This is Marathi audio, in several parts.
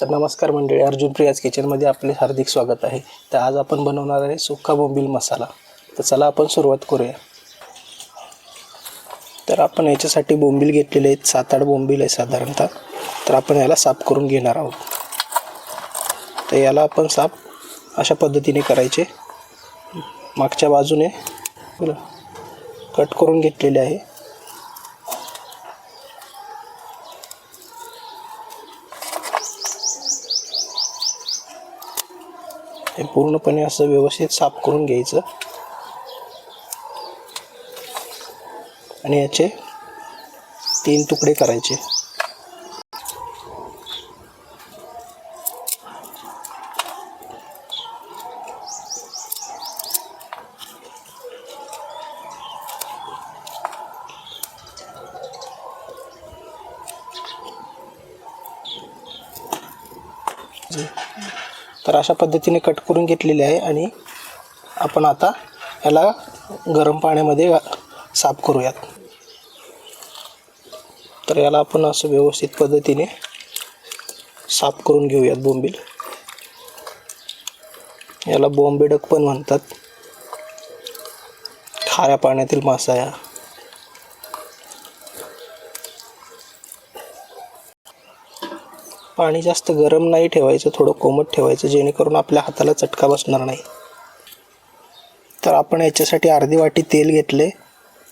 तर नमस्कार मंडळी अर्जुन प्रियाज किचनमध्ये आपले हार्दिक स्वागत आहे. तर आज आपण बनवणार आहे सुक्का बोंबील मसाला. तर चला आपण सुरुवात करूया. तर आपण याच्यासाठी बोंबील घेतलेले आहेत सात आठ बोंबील आहे साधारणतः. तर आपण याला साफ करून घेणार आहोत. तर याला आपण साफ अशा पद्धतीने करायचे. मागच्या बाजूने कट करून घेतलेले आहे. पूर्णपणे असं व्यवस्थित साफ करून घ्यायचं. आणि याचे तीन तुकडे करायचे. तर अशा पद्धतीने कट करून घेतलेले आहे आणि आपण आता याला गरम पाण्यामध्ये साफ करूयात. तर याला आपण असं व्यवस्थित पद्धतीने साफ करून घेऊयात बोंबील. याला बॉम्बेडक पण म्हणतात. खाऱ्या पाण्यातील मासा या. पाणी जास्त गरम नाही ठेवायचं थोडं कोमट ठेवायचं जेणेकरून आपल्या हाताला चटका बसणार नाही. तर आपण याच्यासाठी अर्धी वाटी तेल घेतले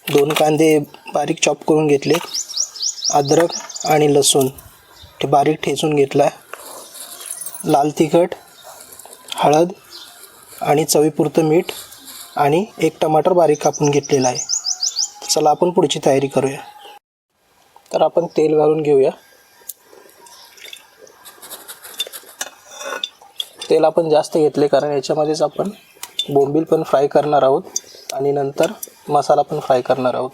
दोन कांदे बारीक चॉप करून घेतले अद्रक आणि लसूण. ते बारीक ठेचून घेतला. लाल तिखट हळद आणि चवीपुरतं मीठ आणि एक टमाटर बारीक कापून घेतलेला आहे. चला आपण पुढची तयारी करूया. तर आपण तेल घालून घेऊया. तेल आपण जास्त घेतले कारण याच्यामध्येच आपण बोंबील पण फ्राय करणार आहोत. आणि नंतर मसाला पण फ्राय करणार आहोत.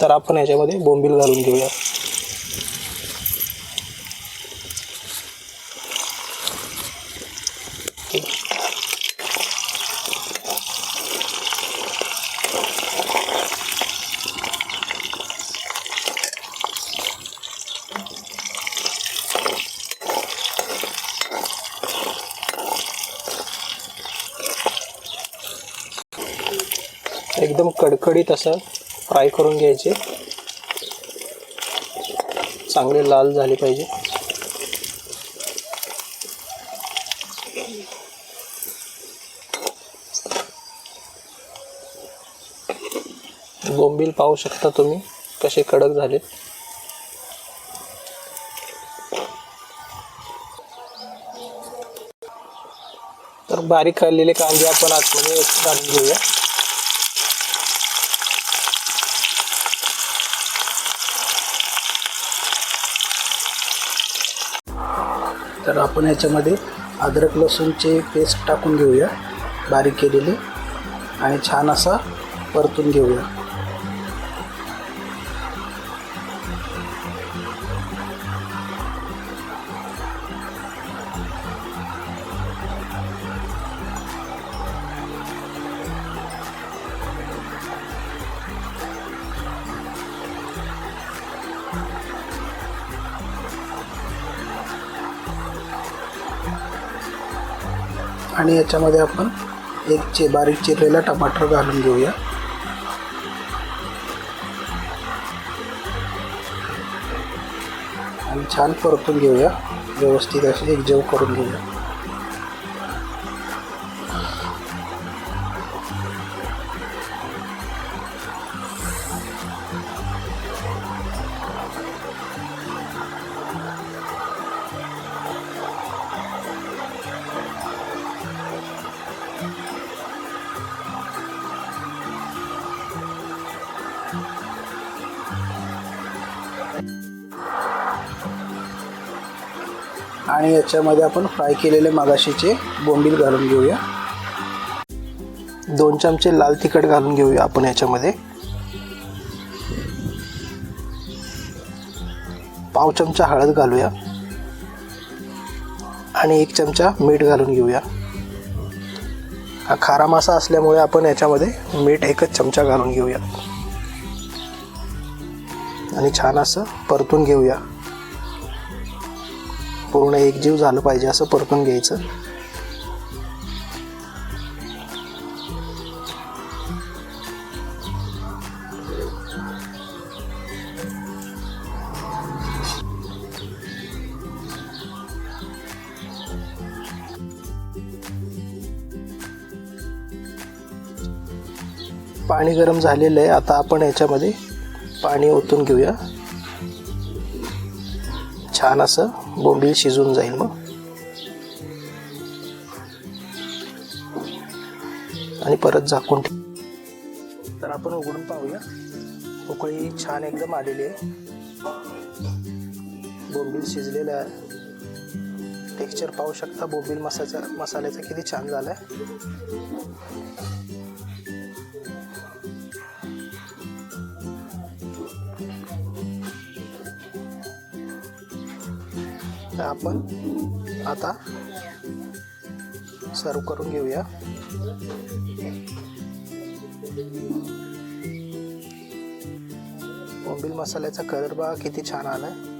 तर आपण याच्यामध्ये बोंबील घालून घेऊया. एकदम कडकडीत असं फ्राय करून घ्यायचे. चांगले लाल झाले पाहिजे. बोंबील पाहू शकता तुम्ही कसे कडक झाले तर बारीक काढलेले कांदे आपण आतमध्ये घालून घेऊया. तर आपण याच्यामध्ये अद्रक लसूणचे पेस्ट टाकून घेऊया बारीक केलेली. आणि छान असा परतून घेऊया. आणि याच्यामध्ये आपण एक चे बारीक चिरलेला टमाटर घालून घेऊया. आणि छान परतून घेऊया. व्यवस्थित असे एकजीव करून घेऊया. आणि याच्यामध्ये आपण फ्राय केलेले मागाशीचे बोंबील घालून घेऊया. दोन चमचे लाल तिखट घालून घेऊया आपण याच्यामध्ये. पाव चमचा हळद घालूया. आणि एक चमचा मीठ घालून घेऊया. हा खारा मासा असल्यामुळे आपण याच्यामध्ये मीठ एकच चमचा घालून घेऊया. आणि छान असं परतून घेऊया. पूर्ण एकजीव झालं पाहिजे असं परतून घ्यायचं. पाणी गरम झालेलं आहे. आता आपण याच्यामध्ये पाणी ओतून घेऊया. छान असं बोंबील शिजून जाईल मग. आणि परत झाकून ठेव. तर आपण उघडून पाहूया. उकळी छान एकदम आलेली आहे. बोंबील शिजलेलं आहे. टेक्स्चर पाहू शकता बोंबील मसाचा मसाल्याचा किती छान झाला आहे आपण आता सर्व करून घेऊया. बोंबील मसाल्याचा कलर बघा किती छान आला आहे